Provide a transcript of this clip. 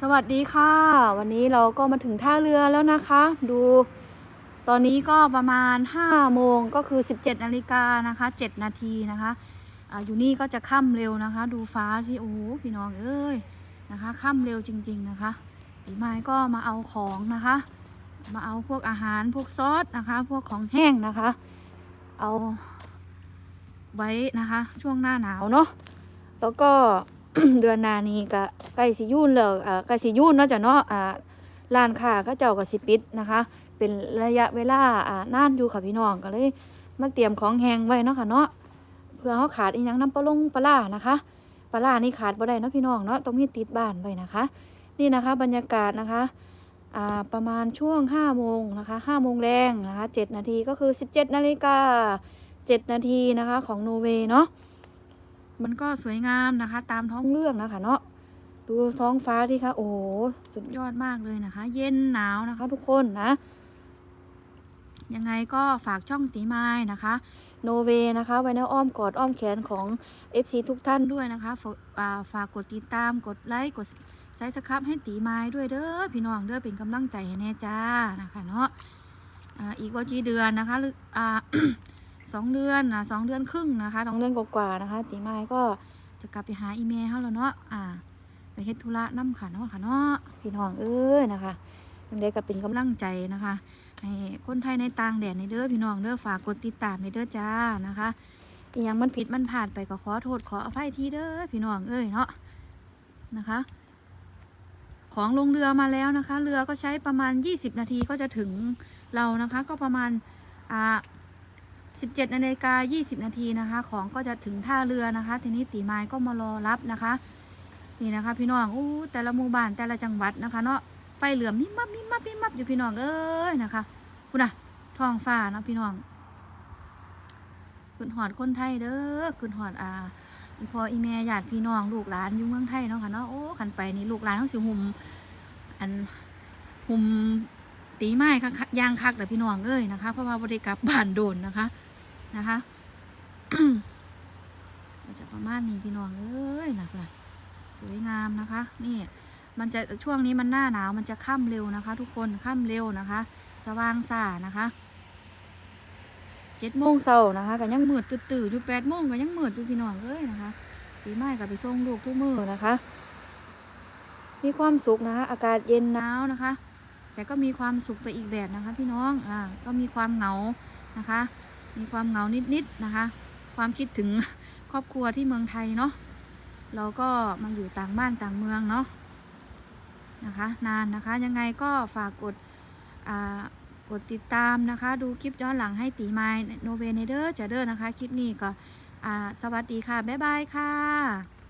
สวัสดีค่ะ วันนี้เราก็มาถึงท่าเรือแล้วนะคะ ดู ตอนนี้ก็ประมาณ5โมงก็คือ 17นาฬิกานะคะ7นาทีนะคะอ่าอยู่นี่ก็จะค่ำเร็วนะคะ ดูฟ้าที่โอ้พี่น้องเอ้ยนะคะค่ำเร็วจริง ๆนะคะตีไม้ก็มาเอาของนะคะ มาเอาพวกอาหารพวกซอสนะคะ พวกของแห้งนะคะ เอาไว้นะคะ ช่วงหน้าหนาวเนาะแล้วก็ เดือนหนานี้ก็ใกล้สิยุ่นแล้วอ่าใกล้สิยุ่นเนาะจ้ะเนาะอ่าร้านค้าก็เจ้าก็สิปิดนะคะ เป็นระยะเวลาอ่านานอยู่ค่ะพี่น้องก็เลยมาเตรียมของแห้งไว้เนาะค่ะเนาะเพื่อเขาขาดอีหยังน้ำปลาลงปลาล่านะคะปลาล่านี่ขาดบ่ได้เนาะพี่น้องเนาะต้องมีติดบ้านไว้นะคะ นี่นะคะ บรรยากาศนะคะอ่าประมาณช่วง5โมงนะคะ5โมงแรงนะคะ7นาทีก็คือ17นาฬิกา7นาทีนะคะของโนเวเนาะ มันก็สวยงามนะคะ ตามท้องเรื่องนะคะเนาะดูท้องฟ้าที่ค่ะโอ้สุดยอดมากเลยนะคะ เย็นหนาวนะคะ ทุกคนนะ ยังไงก็ฝากช่องตีไม้นะคะโนเวนะคะไว้ในอ้อมกอดอ้อมแขนของ FC ทุกท่านด้วยนะคะ ฝาฝากกดติดตามกดไลค์กดไซส์สครับให้ตีไม้ด้วยเด้อพี่น้องเด้อเป็นกำลังใจแน่จ้านะคะเนาะอีกว่ากี่เดือนนะคะหรืออ่า สองเดือนนะสองเดือนครึ่งนะคะสองเดือนกว่าๆนะคะ ตีไม้ก็จะกลับไปหาอีเมลเขาแล้วเนาะอ่าไปเฮ็ดธุระน้ำค่ะเนาะค่ะเนาะพี่น้องเอ้ยนะคะยังได้ก็เป็นกำลังใจนะคะให้คนไทยในต่างแดนในเด้อพี่น้องเด้อฝากกดติดตามในเด้อจ้านะคะอหยังมันผิดมันผ่านไปก็ขอโทษขออภัยทีเด้อพี่น้องเอ้ยเนาะนะคะ ของลงเรือมาแล้วนะคะ เรือก็ใช้ประมาณ 20 นาทีก็จะถึงเรานะคะ ก็ประมาณอ่า 17นาฬิกา20 นาทีนะคะ ของก็จะถึงท่าเรือนะคะ ทีนี้ตีไม้ก็มารอรับนะคะ นี่นะคะ พี่น้องอู้แต่ละหมู่บ้านแต่ละจังหวัดนะคะ เนาะไฟเหลือมมิมับมิมับมิมับอยู่พี่น้องเอ้ยนะคะคุณน่ะท้องฟ้านะพี่น้องขึ้นหอดคนไทยเด้อขึ้นหอดอ่าอีพออีแม่ญาติพี่น้องลูกหลานอยู่เมืองไทยเนาะค่ะเนาะโอ้ขันไปนี่ลูกหลานเขาสิหุ่มอันหุ่มตีไม้คักๆย่างคักแต่พี่น้องเอ้ยนะคะ เพราะว่าบริกลับบ้านโดนนะคะ นะคะจะประมาณนี้พี่น้องเอ้ยนะคะสวยงามนะคะ นี่มันจะช่วงนี้มันหน้าหนาวมันจะค่ำเร็วนะคะ ทุกคนค่ำเร็วนะคะ สว่างส่านะคะเจ็ดโมงเช้านะคะก็ยังมืดตื่นๆอยู่แปดโมงก็ยังมืดอยู่พี่น้องเอ้ยนะคะปีใหม่ก็ไปส่งลูกทุกมือนะคะ มีความสุขนะคะ อากาศเย็นหนาวนะคะ แต่ก็มีความสุขไปอีกแบบนะคะ พี่น้องอ่าก็มีความเหงานะคะ มีความเหงานิดๆนะคะ ความคิดถึงครอบครัวที่เมืองไทยเนาะเราก็มาอยู่ต่างบ้านต่างเมืองเนาะนะคะ นานนะคะยังไงก็ฝากกดอ่ากดติดตามนะคะ ดูคลิปย้อนหลังให้ตีไม้โนเวเนเดอร์จะเดอร์นะคะ คลิปนี้ก็อ่าสวัสดีค่ะ บ๊ายบายค่ะ